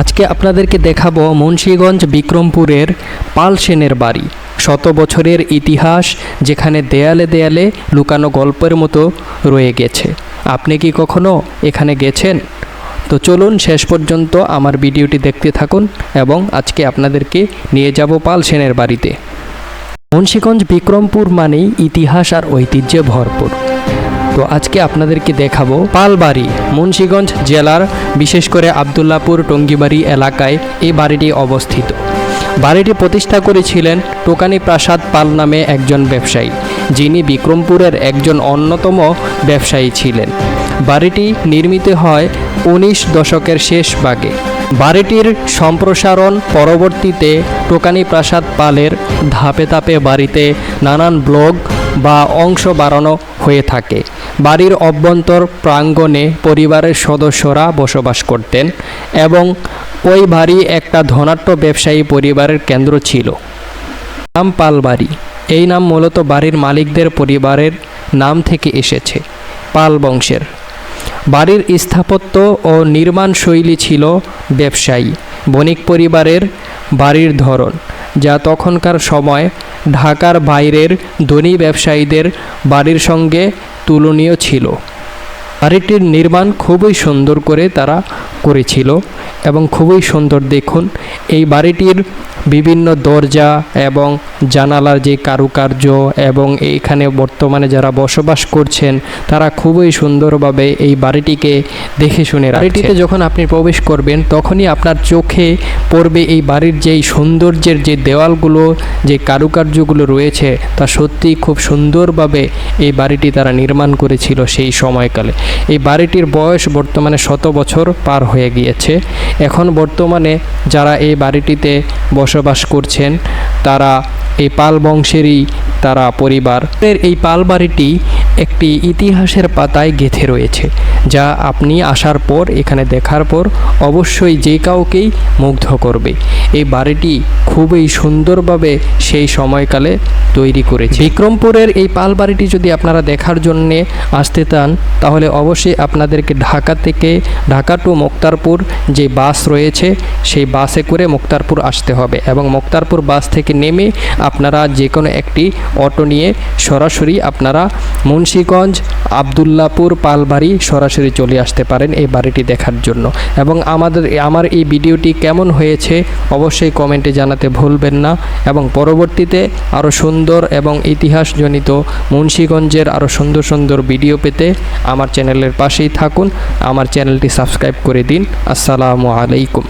আজকে আপনাদেরকে দেখাবো মুন্সীগঞ্জ বিক্রমপুরের পাল সেনের বাড়ি। শত বছরের ইতিহাস যেখানে দেয়ালে দেয়ালে লুকানো গল্পের মতো রয়ে গেছে। আপনি কি কখনো এখানে গেছেন? তো চলুন শেষ পর্যন্ত আমার ভিডিওটি দেখতে থাকুন এবং আজকে আপনাদেরকে নিয়ে যাব পাল সেনের বাড়িতে। মুন্সীগঞ্জ বিক্রমপুর মানেই ইতিহাস আর ঐতিহ্যে ভরপুর। তো আজকে আপনাদেরকে দেখাবো পালবাড়ি, মুন্সীগঞ্জ জেলার, বিশেষ করে আবদুল্লাপুর টঙ্গিবাড়ি এলাকায় এই বাড়িটি অবস্থিত। বাড়িটি প্রতিষ্ঠা করেছিলেন টোকানি প্রাসাদ পাল নামে একজন ব্যবসায়ী, যিনি বিক্রমপুরের একজন অন্যতম ব্যবসায়ী ছিলেন। বাড়িটি নির্মিত হয় উনিশ দশকের শেষ ভাগে। বাড়িটির সম্প্রসারণ পরবর্তীতে টোকানি প্রাসাদ পালের ধাপে ধাপে বাড়িতে নানান ব্লক বা অংশ বাড়ানো হয়ে থাকে। বাড়ির অভ্যন্তর প্রাঙ্গণে পরিবারের সদস্যরা বসবাস করতেন এবং ওই বাড়ি একটা ধনাঢ্য ব্যবসায়ী পরিবারের কেন্দ্র ছিল। নাম পাল বাড়ি এই নাম মূলত বাড়ির মালিকদের পরিবারের নাম থেকে এসেছে, পাল বংশের। বাড়ির স্থাপত্য ও নির্মাণ শৈলী ছিল ব্যবসায়ী, বণিক পরিবারের বাড়ির ধরন। যা তখনকার সময় ঢাকার বাইরের ধনী ব্যবসায়ীদের বাড়ির সঙ্গে তুলনীয় ছিল। বাড়িটির নির্মাণ খুবই সুন্দর করে তারা করেছিল এবং খুবই সুন্দর দেখুন, এই বাড়িটির বিভিন্ন দরজা এবং জানালার যে কারুকার্য এবং এইখানে বর্তমানে যারা বসবাস করছেন, তারা খুবই সুন্দরভাবে এই বাড়িটিকে দেখে শুনে বাড়িটিতে যখন আপনি প্রবেশ করবেন, তখনই আপনার চোখে পড়বে এই বাড়ির যেই সৌন্দর্যের যে দেওয়ালগুলো, যে কারুকার্যগুলো রয়েছে, তা সত্যিই খুব সুন্দরভাবে এই বাড়িটি তারা নির্মাণ করেছিল সেই সময়কালে। এই বাড়িটির বয়স বর্তমানে শত বছর পার হয়ে গিয়েছে। এখন বর্তমানে যারা এই বাড়িটিতে বসবাস করছেন, তারা এই পাল বংশেরই তারা পরিবার। এই পাল বাড়িটি একটি ইতিহাসের পাতায় গেঁথে রয়েছে, যা আপনি আসার পর, এখানে দেখার পর, অবশ্যই যে কাউকেই মুগ্ধ করবে। এই বাড়িটি খুবই সুন্দরভাবে সেই সময়কালে তৈরি করেছে। বিক্রমপুরের এই পাল বাড়িটি যদি আপনারা দেখার জন্যে আসতে চান, তাহলে অবশ্যই আপনাদেরকে ঢাকা থেকে ঢাকা টু মুক্তারপুর যে বাস রয়েছে, সেই বাসে করে মুক্তারপুর আসতে হবে এবং মুক্তারপুর বাস থেকে নেমে আপনারা যে কোনো একটি অটো নিয়ে সরাসরি আপনারা মুন্সীগঞ্জ, আবদুল্লাপুর, পালবাড়ি সরাসরি চলে আসতে পারেন এই বাড়িটি দেখার জন্য। এবং আমাদের, আমার এই ভিডিওটি কেমন হয়েছে অবশ্যই কমেন্টে জানাতে ভুলবেন না এবং পরবর্তীতে আরও সুন্দর এবং ইতিহাসজনিত মুন্সীগঞ্জের আরও সুন্দর সুন্দর ভিডিও পেতে আমার চ্যানেলের পাশেই থাকুন, আমার চ্যানেলটি সাবস্ক্রাইব করে দিন। আসসালামু আলাইকুম।